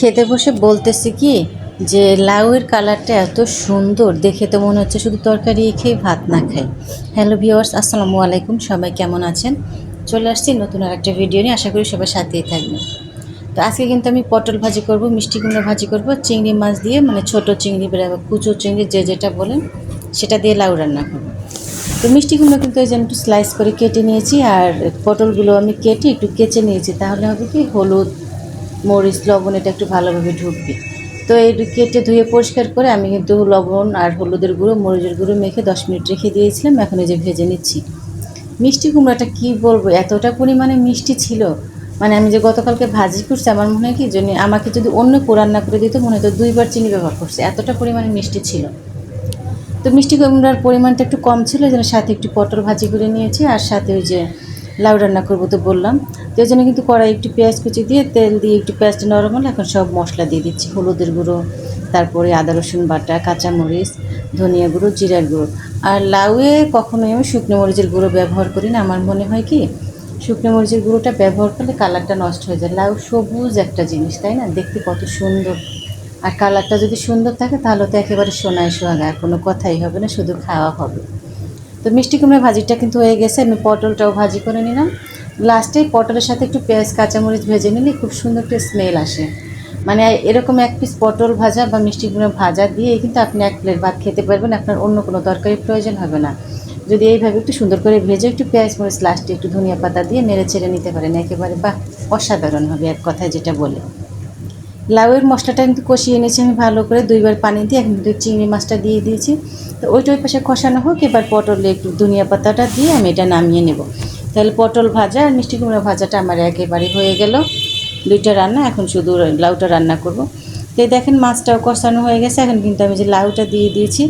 খেতে বসে বলতেছি কি যে লাউয়ের কালারটা এত সুন্দর, দেখে তো মনে হচ্ছে শুধু তরকারি খেয়ে ভাত না খাই হ্যালো ভিওয়ার্স আসসালামু আলাইকুম, সবাই কেমন আছেন? চলে আসছি নতুন আর একটা ভিডিও নিয়ে, আশা করি সবাই সাথেই থাকবেন। তো আজকে কিন্তু আমি পটল ভাজি করব, মিষ্টি কুমড়ো ভাজি করব, চিংড়ি মাছ দিয়ে মানে ছোট চিংড়ি বেরোবে কুচো চিংড়ি, যে যেটা বলেন, সেটা দিয়ে লাউ রান্না করব। তো মিষ্টি কুমড়ো কিন্তু এই যে একটু স্লাইস করে কেটে নিয়েছি, আর পটলগুলো আমি কেটে একটু কেচে নিয়েছি, তাহলে হবে কি হলুদ মরিচ, লবণ, এটা একটু ভালোভাবে ঢুকবে। তো এই কেটে ধুয়ে পরিষ্কার করে আমি কিন্তু লবণ আর হলুদের গুঁড়ো, মরিচের গুঁড়ো মেখে দশ মিনিট রেখে দিয়েছিলাম। এখন এই যে ভেজে নিচ্ছি। মিষ্টি কুমড়োটা কী বলব? এতটা পরিমাণে মিষ্টি ছিল। মানে আমি যে গতকালকে ভাজি করছি, আমার মনে হয় কি জন্য আমাকে যদি অন্য কেউ রান্না করে দিত, মনে হতো দুইবার চিনি ব্যবহার করছে। এতটা পরিমাণে মিষ্টি ছিল। তো মিষ্টি কুমড়ার পরিমাণটা একটু কম ছিল, যেন সাথে একটু পটল ভাজি করে নিয়েছি, আর সাথে ওই যে লাউ রান্না করব তো বললাম। তো জন্য কিন্তু কড়াই একটু পেঁয়াজ কুচি দিয়ে তেল দিয়ে একটু পেঁয়াজটা নরম হলে এখন সব মশলা দিয়ে দিচ্ছি। হলুদের গুঁড়ো, তারপরে আদা, রসুন বাটা, কাঁচামরিচ, ধনিয়া গুঁড়ো, জিরার গুঁড়ো। আর লাউয়ে কখনোই আমি শুকনো মরিচের গুঁড়ো ব্যবহার করি না। আমার মনে হয় কি, শুকনো মরিচের গুঁড়োটা ব্যবহার করলে কালারটা নষ্ট হয়ে যায়। লাউ সবুজ একটা জিনিস, তাই না? দেখতে কত সুন্দর। আর কালারটা যদি সুন্দর থাকে, তাহলে তো একেবারে সোনায় সোহাগা। আর কোনো কথাই হবে না, শুধু খাওয়া হবে। তো মিষ্টি কুমড়া ভাজিটা কিন্তু হয়ে গেছে, আমি পটলটাও ভাজি করে নিলাম। লাস্টে পটলের সাথে একটু পেঁয়াজ, কাঁচামরিচ ভেজে নিলে খুব সুন্দর একটা স্মেল আসে। মানে এরকম এক পিস পটল ভাজা বা মিষ্টি কুমড়া ভাজা দিয়ে কিন্তু আপনি এক প্লেট ভাত খেতে পারবেন, আপনার অন্য কোনো তরকারির প্রয়োজন হবে না। যদি এইভাবে একটু সুন্দর করে ভেজে একটু পেঁয়াজ, মরিচ লাস্টে একটু ধনিয়া পাতা দিয়ে নেড়ে ছেড়ে নিতে পারেন, একেবারে বাহ, অসাধারণ হবে এক কথায় যেটা বলে। লাউয়ের মশলাটা কিন্তু কষিয়ে এনেছি, আমি ভালো করে দুইবার পানি দিয়ে এখন কিন্তু চিংড়ি মাছটা দিয়ে দিয়েছি। তো ওইটা ওই পাশে কষানো হোক, এবার পটলে একটু ধনিয়া পাতাটা দিয়ে আমি এটা নামিয়ে নেব। তাহলে পটল ভাজা আর মিষ্টি কুমড়া ভাজাটা আমার একেবারে হয়ে গেল। দুইটা রান্না, এখন শুধু লাউটা রান্না করব। তো দেখেন মাছটাও কষানো হয়ে গেছে, এখন কিন্তু আমি যে লাউটা দিয়ে দিয়েছি,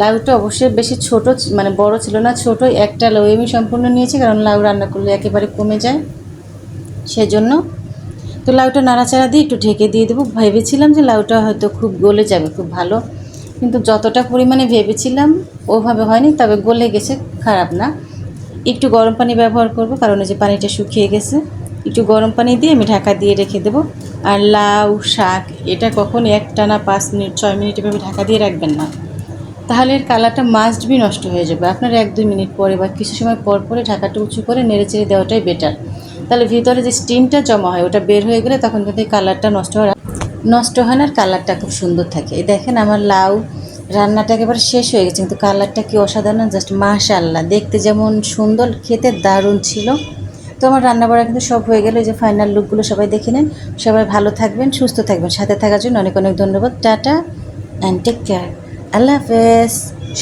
লাউটা অবশ্যই বেশি ছোট মানে বড় ছিল না, ছোট, একটা লাউ আমি সম্পূর্ণ নিয়েছি, কারণ লাউ রান্না করলে একেবারে কমে যায়। সেজন্য তো লাউটা নাড়াচাড়া দিয়ে একটু ঢেকে দিয়ে দেবো। ভেবেছিলাম যে লাউটা হয়তো খুব গলে যাবে, খুব ভালো। কিন্তু যতটা পরিমাণে ভেবেছিলাম ওভাবে হয়নি, তবে গলে গেছে, খারাপ না। একটু গরম পানি ব্যবহার করব, কারণ এই যে পানিটা শুকিয়ে গেছে। একটু গরম পানি দিয়ে আমি ঢাকা দিয়ে রেখে দেবো। আর লাউ, শাক, এটা কখন একটানা পাঁচ মিনিট, ছয় মিনিট এভাবে ঢাকা দিয়ে রাখবেন না। তাহলে এর কালারটা মাস্ট বি নষ্ট হয়ে যাবে। আপনার এক দুই মিনিট পরে বা কিছু সময় পর পরে ঢাকাটা উঁচু করে নেড়ে চেড়ে দেওয়াটাই বেটার তাহলে ভিতরে যে স্টিমটা জমা হয়, ওটা বের হয়ে গেলে তখন কিন্তু কালারটা নষ্ট হয়। নষ্ট হয় না আর কালারটা খুব সুন্দর থাকে। এই দেখেন আমার লাউ রান্নাটা একেবারে শেষ হয়ে গেছে, কিন্তু কালারটা কি অসাধারণ জাস্ট মাশাল্লাহ দেখতে যেমন সুন্দর, খেতে দারুণ ছিল। তো আমার রান্না বাড়া কিন্তু সব হয়ে গেল যে ফাইনাল লুকগুলো সবাই দেখে নেন। সবাই ভালো থাকবেন, সুস্থ থাকবেন, সাথে থাকার জন্য অনেক অনেক ধন্যবাদ। টাটা অ্যান্ড টেক কেয়ার আল্লাহ হাফেজ।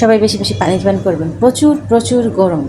সবাই বেশি বেশি পানি পান করবেন। প্রচুর প্রচুর গরম।